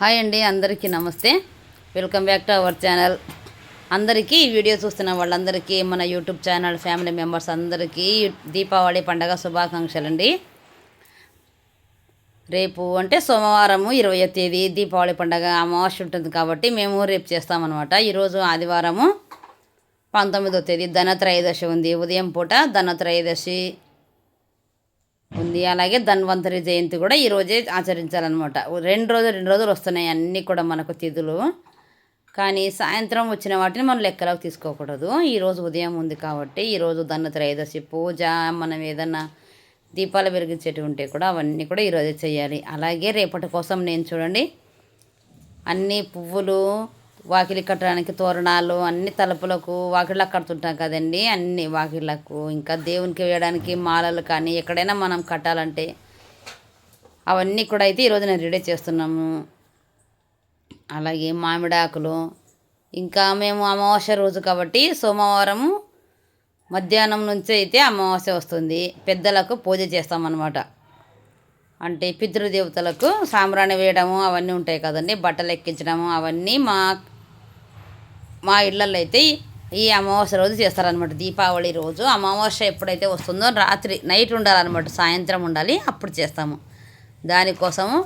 Hi అండి అందరికీ నమస్తే. Welcome back to our channel. అందరికీ ఈ వీడియో చూస్తున్న వాళ్ళందరికీ మన యూట్యూబ్ ఛానల్ ఫ్యామిలీ మెంబర్స్ అందరికీ దీపావళి పండగ శుభాకాంక్షలు అండి రేపు అంటే సోమవారము ఇరవై తేదీ దీపావళి పండగ అమావాస్య ఉంటుంది కాబట్టి మేము రేపు చేస్తామన్నమాట. ఈరోజు ఆదివారము పంతొమ్మిదో తేదీ ధనత్రయోదశి ఉంది. ఉదయం పూట ధనత్రయోదశి ఉంది. అలాగే ధన్వంతరి జయంతి కూడా ఈ రోజే ఆచరించాలన్నమాట. రెండు రోజులు రెండు రోజులు వస్తున్నాయి అన్నీ కూడా మనకు తిథులు. కానీ సాయంత్రం వచ్చిన వాటిని మనం లెక్కలోకి తీసుకోకూడదు. ఈరోజు ఉదయం ఉంది కాబట్టి ఈరోజు ధనత్రయోదశి పూజ మనం ఏదన్నా దీపాలు వెలిగించేటివి ఉంటే కూడా అవన్నీ కూడా ఈరోజే చేయాలి. అలాగే రేపటి కోసం నేను చూడండి. అన్ని పువ్వులు వాకిలి కట్టడానికి తోరణాలు అన్ని తలుపులకు వాకిళ్ళకు కడుతుంటాం కదండి అన్ని వాకిళ్ళకు. ఇంకా దేవునికి వేయడానికి మాలలు కానీ ఎక్కడైనా మనం కట్టాలంటే అవన్నీ కూడా అయితే ఈరోజు నేను రెడీ చేస్తున్నాము. అలాగే మామిడాకులు. ఇంకా మేము అమావాస్య రోజు కాబట్టి సోమవారం మధ్యాహ్నం నుంచి అయితే అమావాస్య వస్తుంది. పెద్దలకు పూజ చేస్తామన్నమాట. అంటే పితృదేవతలకు సాంబ్రాణి వేయడము అవన్నీ ఉంటాయి కదండి బట్టలు ఎక్కించడము అవన్నీ మా మా ఇళ్ళల్లో అయితే ఈ అమావాస్య రోజు చేస్తారనమాట దీపావళి రోజు అమావాస్య ఎప్పుడైతే వస్తుందో రాత్రి నైట్ ఉండాలన్నమాట. సాయంత్రం ఉండాలి అప్పుడు చేస్తాము. దానికోసము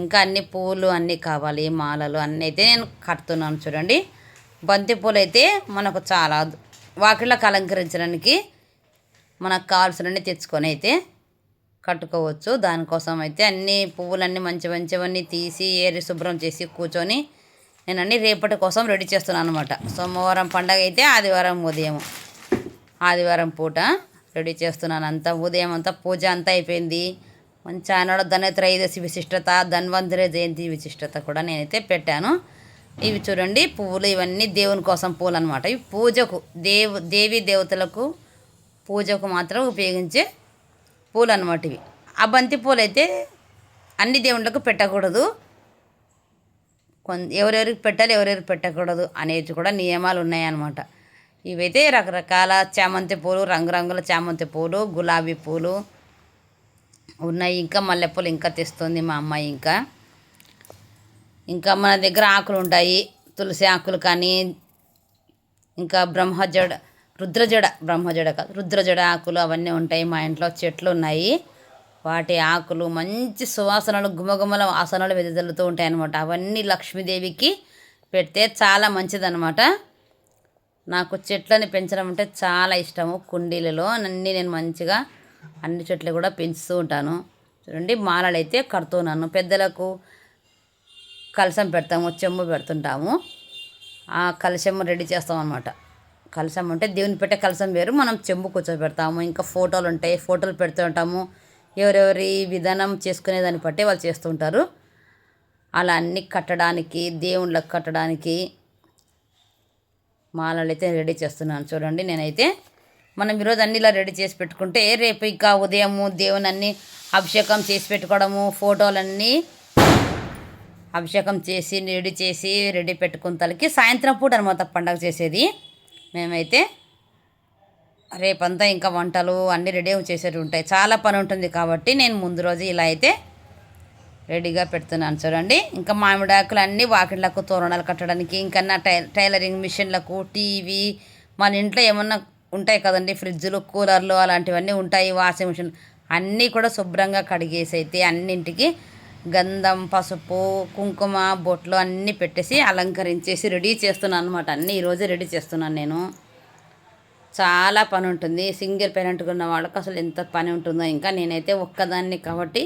ఇంకా అన్ని పూలు అన్నీ కావాలి మాలలు అన్నీ అయితే నేను కడుతున్నాను చూడండి. బంతి పూలు అయితే మనకు చాలా వాకిళ్ళకు అలంకరించడానికి మనకు కావాల్సినవన్నీ తెచ్చుకొని అయితే కట్టుకోవచ్చు. దానికోసం అయితే అన్ని పువ్వులన్నీ మంచి మంచివన్నీ తీసి ఏరి శుభ్రం చేసి కూర్చొని నేను అన్ని రేపటి కోసం రెడీ చేస్తున్నాను అనమాట సోమవారం పండగ అయితే ఆదివారం ఉదయం. ఆదివారం పూట రెడీ చేస్తున్నాను. అంతా ఉదయం అంతా పూజ అంతా అయిపోయింది. మంచి ఆనాడు ధనత్రయోదశి విశిష్టత ధన్వంతరి జయంతి విశిష్టత కూడా నేనైతే పెట్టాను. ఇవి చూడండి పువ్వులు ఇవన్నీ దేవుని కోసం పూలు అనమాట ఇవి పూజకు దేవు దేవి దేవతలకు పూజకు మాత్రం ఉపయోగించే పూలు అనమాట ఇవి. ఆ బంతి పూలు అయితే అన్ని దేవుళ్ళకు పెట్టకూడదు. కొంత ఎవరెవరికి పెట్టాలి ఎవరెవరికి పెట్టకూడదు అనేది కూడా నియమాలు ఉన్నాయన్నమాట. ఇవైతే రకరకాల చామంతి పూలు రంగురంగుల చామంతి పూలు గులాబీ పూలు ఉన్నాయి. ఇంకా మల్లెపూలు ఇంకా తెస్తుంది మా అమ్మాయి ఇంకా. ఇంకా మన దగ్గర ఆకులు ఉంటాయి. తులసి ఆకులు కానీ ఇంకా బ్రహ్మజడ రుద్రజడ బ్రహ్మజడ కాదు రుద్రజడ ఆకులు అవన్నీ ఉంటాయి మా ఇంట్లో. చెట్లు ఉన్నాయి. వాటి ఆకులు మంచి సువాసనలు గుమగుమల వాసనలు వెదజల్లుతూ ఉంటాయి అన్నమాట. అవన్నీ లక్ష్మీదేవికి పెడితే చాలా మంచిదన్నమాట. నాకు చెట్లని పెంచడం అంటే చాలా ఇష్టము. కుండీలలో అన్నీ నేను మంచిగా అన్ని చెట్లు కూడా పెంచుతూ ఉంటాను. చూడండి మాలలు అయితే కడుతున్నాను పెద్దలకు కలసం పెడతాము చెంబు పెడుతుంటాము. ఆ కలశం రెడీ చేస్తాం అనమాట కలశం అంటే దేవుని పెట్టే కలశం వేరు. మనం చెంబు కూర్చోబెడతాము. ఇంకా ఫోటోలు ఉంటాయి. ఫోటోలు పెడుతూ ఉంటాము. ఎవరెవరి విధానం చేసుకునే దాన్ని బట్టే వాళ్ళు చేస్తుంటారు అలా అన్ని కట్టడానికి దేవుళ్ళకి కట్టడానికి మాలలు అయితే రెడీ చేస్తున్నాను. చూడండి నేనైతే మనం ఈరోజు అన్ని ఇలా రెడీ చేసి పెట్టుకుంటే రేపు ఇంకా ఉదయము దేవుని అన్ని అభిషేకం చేసి పెట్టుకోవడము ఫోటోలన్నీ అభిషేకం చేసి రెడీ చేసి రెడీ పెట్టుకున్న తలకి సాయంత్రం పూట అనమాట పండగ చేసేది. మేమైతే రేపంతా ఇంకా వంటలు అన్నీ రెడీ చేసేవి ఉంటాయి. చాలా పని ఉంటుంది కాబట్టి నేను ముందు రోజు ఇలా అయితే రెడీగా పెడుతున్నాను చూడండి. ఇంకా మామిడాకులు అన్నీ వాకిళ్ళకు తోరణాలు కట్టడానికి ఇంకా నా టై టైలరింగ్ మిషన్లకు టీవీ మన ఇంట్లో ఏమన్నా ఉంటాయి కదండి ఫ్రిడ్జ్లు కూలర్లు అలాంటివన్నీ ఉంటాయి వాషింగ్ మిషన్ అన్నీ కూడా శుభ్రంగా కడిగేసి అయితే అన్నింటికి గంధం పసుపు కుంకుమ బొట్లు అన్నీ పెట్టేసి అలంకరించేసి రెడీ చేస్తున్నాను అనమాట అన్నీ ఈరోజే రెడీ చేస్తున్నాను నేను. చాలా పని ఉంటుంది సింగిల్ పేరెంట్గా ఉన్న వాళ్ళకి అసలు ఎంత పని ఉంటుందో ఇంకా నేనైతే ఒక్కదాన్ని కాబట్టి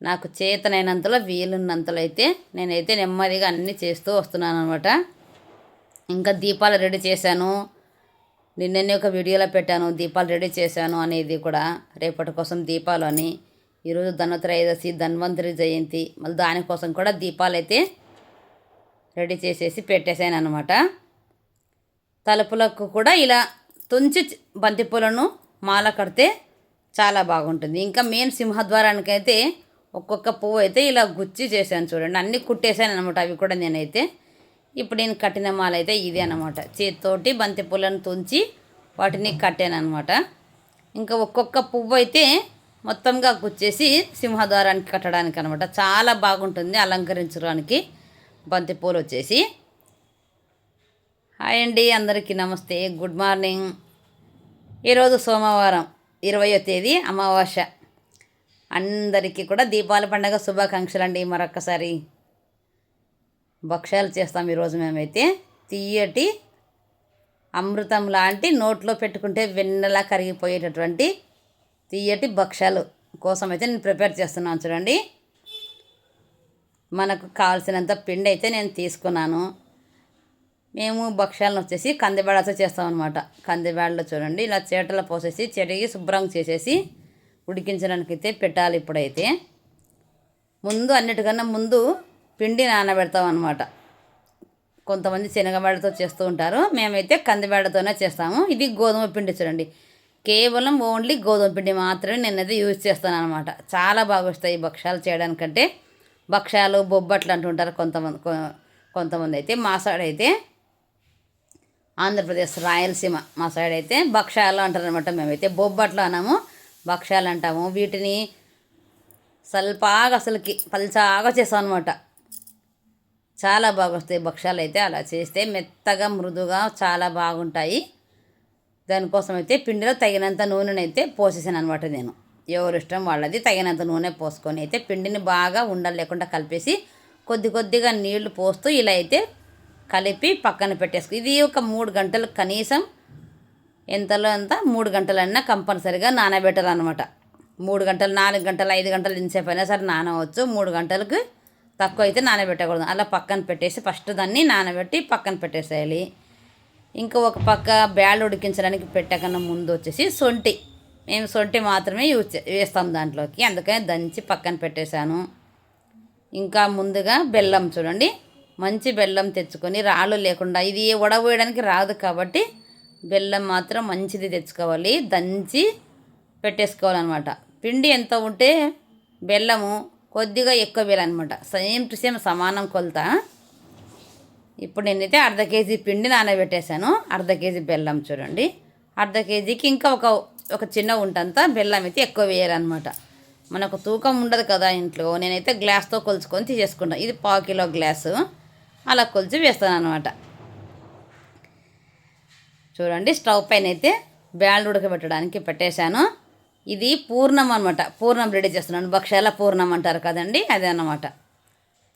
నాకు చేతనైనంతలో వీలున్నంతలో అయితే నేనైతే నెమ్మదిగా అన్నీ చేస్తూ వస్తున్నాను అనమాట ఇంకా దీపాలు రెడీ చేశాను. నిన్ననే ఒక వీడియోలో పెట్టాను. దీపాలు రెడీ చేశాను అనేది కూడా రేపటి కోసం దీపాలు అని. ఈరోజు ధన్వత్రయోదశి ధన్వంతరి జయంతి. మళ్ళీ దానికోసం కూడా దీపాలు అయితే రెడీ చేసేసి పెట్టేశాను అనమాట తలుపులకు కూడా ఇలా తుంచి బంతిపూలను మాల కడితే చాలా బాగుంటుంది. ఇంకా మెయిన్ సింహద్వారానికి అయితే ఒక్కొక్క పువ్వు అయితే ఇలా గుచ్చి చేశాను చూడండి. అన్నీ కుట్టేశాను అనమాట అవి కూడా నేనైతే ఇప్పుడు నేను కట్టిన మాల అయితే ఇదే అనమాట చేతితోటి బంతి పూలను తుంచి వాటిని కట్టాను అనమాట ఇంకా ఒక్కొక్క పువ్వు అయితే మొత్తంగా గుచ్చేసి సింహద్వారానికి కట్టడానికి అనమాట చాలా బాగుంటుంది అలంకరించడానికి బంతిపూలు వచ్చేసి. హాయ్ అండి అందరికీ నమస్తే గుడ్ మార్నింగ్. ఈరోజు సోమవారం ఇరవయో తేదీ అమావాస్య. అందరికీ కూడా దీపావళి పండగ శుభాకాంక్షలు అండి మరొక్కసారి. భక్ష్యాలు చేస్తాం ఈరోజు మేమైతే. తీయటి అమృతం లాంటి నోట్లో పెట్టుకుంటే వెన్నెలా కరిగిపోయేటటువంటి తీయటి భక్ష్యాలు కోసం అయితే నేను ప్రిపేర్ చేస్తున్నాను చూడండి. మనకు కావాల్సినంత పిండి అయితే నేను తీసుకున్నాను. మేము భక్ష్యాలను వచ్చేసి కందిబేడతో చేస్తామన్నమాట. కందిబేడలో చూడండి ఇలా చేటలు పోసేసి చెడిగి శుభ్రం చేసేసి ఉడికించడానికి అయితే పెట్టాలి ఇప్పుడైతే. ముందు అన్నిటికన్నా ముందు పిండి నానబెడతాం అనమాట కొంతమంది శనగబేడతో చేస్తూ ఉంటారు మేమైతే కందిబేడతోనే చేస్తాము. ఇది గోధుమ పిండి చూడండి కేవలం ఓన్లీ గోధుమ పిండి మాత్రమే నేనైతే యూజ్ చేస్తాను అనమాట చాలా బాగా వస్తాయి భక్ష్యాలు చేయడానికంటే. భక్ష్యాలు బొబ్బట్లు అంటుంటారు కొంతమంది కొ- కొంతమంది అయితే మా సైడ్ అయితే. ఆంధ్రప్రదేశ్ రాయలసీమ మా సైడ్ అయితే భక్ష్యాలు అంటారనమాట మేమైతే. బొబ్బట్లు అన్నాము భక్ష్యాలు అంటాము. వీటిని స్వల్పాగా అసలుకి పల్చాగా చేసాం అనమాట చాలా బాగా వస్తాయి భక్ష్యాలు అయితే. అలా చేస్తే మెత్తగా మృదుగా చాలా బాగుంటాయి. దానికోసం అయితే పిండిలో తగినంత నూనెనైతే పోసేసాను అనమాట నేను. ఎవరి ఇష్టం వాళ్ళది తగినంత నూనె పోసుకొని అయితే పిండిని బాగా ఉండలు లేకుండా కలిపేసి కొద్ది కొద్దిగా నీళ్ళు పోస్తూ ఇలా అయితే కలిపి పక్కన పెట్టేసుకో. ఇది ఒక మూడు గంటలు కనీసం ఎంతలో ఎంత? మూడు గంటలన్నా కంపల్సరిగా నానబెట్టాలన్నమాట. మూడు గంటలు నాలుగు గంటలు ఐదు గంటలు ఇంతసేపు అయినా సరే నానవచ్చు. మూడు గంటలకు తక్కువ అయితే నానబెట్టకూడదు. అలా పక్కన పెట్టేసి ఫస్ట్ దాన్ని నానబెట్టి పక్కన పెట్టేసేయాలి. ఇంకా ఒక పక్క బ్యాళ్ళు ఉడికించడానికి పెట్టకన్నా ముందు వచ్చేసి సొంటి. మేము సొంటి మాత్రమే యూజ్ వేస్తాం దాంట్లోకి. అందుకని దంచి పక్కన పెట్టేశాను. ఇంకా ముందుగా బెల్లం చూడండి. మంచి బెల్లం తెచ్చుకొని రాళ్ళు లేకుండా ఇది వడబోయడానికి రాదు కాబట్టి బెల్లం మాత్రం మంచిది తెచ్చుకోవాలి. దంచి పెట్టేసుకోవాలన్నమాట. పిండి ఎంత ఉంటే బెల్లము కొద్దిగా ఎక్కువ వేయాలన్నమాట. సేమ్ టు సేమ్ సమానం కొలత. ఇప్పుడు నేనైతే అర్ధ కేజీ పిండి నానబెట్టేశాను. అర్ధ కేజీ బెల్లం చూడండి. అర్ధ కేజీకి ఇంకా ఒక ఒక చిన్న ఉంటంతా బెల్లం అయితే ఎక్కువ వేయాలన్నమాట. మనకు తూకం ఉండదు కదా ఇంట్లో. నేనైతే గ్లాస్తో కొలుచుకొని తీసేసుకుంటాను ఇది పావు కిలో గ్లాసు. అలా కొలిచి వేస్తాను అనమాట చూడండి స్టవ్ పైన అయితే బ్యాళ్ళు ఉడకబెట్టడానికి పెట్టేశాను. ఇది పూర్ణం అనమాట పూర్ణం రెడీ చేస్తున్నాను. భక్ష్యాల పూర్ణం అంటారు కదండి అదే అన్నమాట.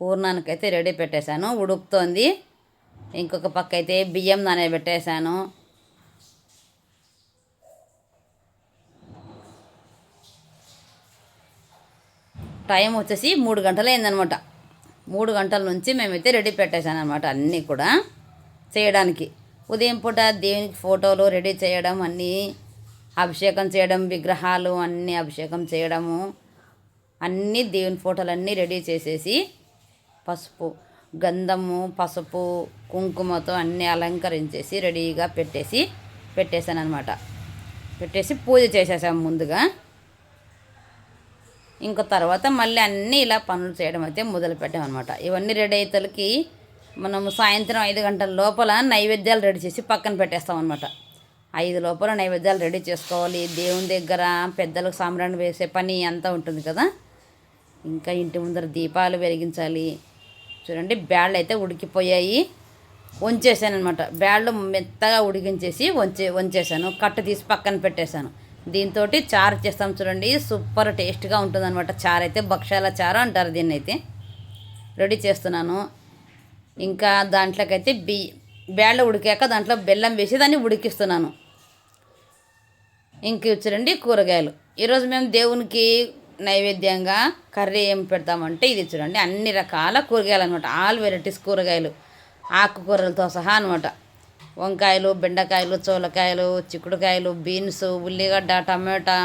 పూర్ణానికైతే రెడీ పెట్టేశాను. ఉడుకుతోంది. ఇంకొక పక్క అయితే బియ్యం నానబెట్టేశాను. టైం వచ్చేసి మూడు గంటలు అయిందనమాట మూడు గంటల నుంచి మేమైతే రెడీ పెట్టేశాను అనమాట అన్నీ కూడా చేయడానికి. ఉదయం పూట దేవునికి ఫోటోలు రెడీ చేయడం అన్నీ అభిషేకం చేయడం విగ్రహాలు అన్నీ అభిషేకం చేయడము అన్నీ దేవుని ఫోటోలు అన్నీ రెడీ చేసేసి పసుపు గంధము పసుపు కుంకుమతో అన్నీ అలంకరించేసి రెడీగా పెట్టేసి పెట్టేశాను అనమాట పెట్టేసి పూజ చేసేసాము ముందుగా. ఇంకో తర్వాత మళ్ళీ అన్నీ ఇలా పనులు చేయడం అయితే మొదలు పెట్టామన్నమాట ఇవన్నీ రెడీ అయ్యేతలకి మనము సాయంత్రం ఐదు గంటల లోపల నైవేద్యాలు రెడీ చేసి పక్కన పెట్టేస్తాం అనమాట ఐదు లోపల నైవేద్యాలు రెడీ చేసుకోవాలి. దేవుని దగ్గర పెద్దలకు సాంబ్రాణి వేసే పని అంతా ఉంటుంది కదా. ఇంకా ఇంటి ముందర దీపాలు వెలిగించాలి. చూడండి బ్యాళ్ళు అయితే ఉడికిపోయాయి. వంచేసాను అనమాట బ్యాళ్ళు మెత్తగా ఉడికించేసి వంచే వంచేసాను. కట్టు తీసి పక్కన పెట్టేశాను. దీంతో చారు చేస్తాం చూడండి. సూపర్ టేస్ట్గా ఉంటుంది అనమాట చారు అయితే భక్షాల చారు అంటారు దీన్ని అయితే రెడీ చేస్తున్నాను. ఇంకా దాంట్లోకైతే బి బ్యాళ్ళు ఉడికాక దాంట్లో బెల్లం వేసి దాన్ని ఉడికిస్తున్నాను. ఇంక చూడండి కూరగాయలు. ఈరోజు మేము దేవునికి నైవేద్యంగా కర్రీ ఏం పెడతామంటే ఇది చూడండి. అన్ని రకాల కూరగాయలు అనమాట ఆల్ వెరైటీస్ కూరగాయలు ఆకుకూరలతో సహా అనమాట వంకాయలు బెండకాయలు చోలకాయలు చిక్కుడుకాయలు బీన్స్ ఉల్లిగడ్డ టమాటా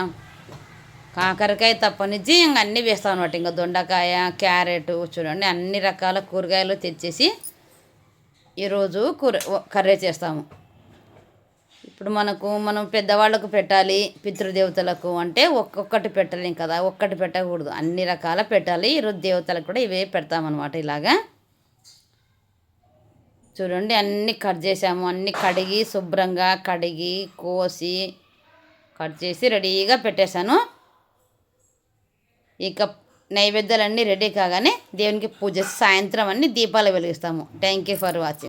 కాకరకాయ తప్పనిచ్చి ఇంక అన్నీ వేస్తాం అనమాట ఇంకా దొండకాయ క్యారెట్ చూడండి అన్ని రకాల కూరగాయలు తెచ్చేసి ఈరోజు కూర కర్రీ చేస్తాము. ఇప్పుడు మనకు మనం పెద్దవాళ్ళకు పెట్టాలి పితృదేవతలకు అంటే ఒక్కొక్కటి పెట్టలేం కదా ఒక్కటి పెట్టకూడదు. అన్ని రకాల పెట్టాలి ఈరోజు దేవతలకు కూడా ఇవే పెడతామన్నమాట ఇలాగా. చూడండి అన్నీ కట్ చేసాము అన్నీ కడిగి శుభ్రంగా కడిగి కోసి కట్ చేసి రెడీగా పెట్టేశాను. ఇక నైవేద్యాలన్నీ రెడీ కాగానే దేవునికి పూజ సాయంత్రం అన్ని దీపాలు వెలిగిస్తాము. Thank you for watching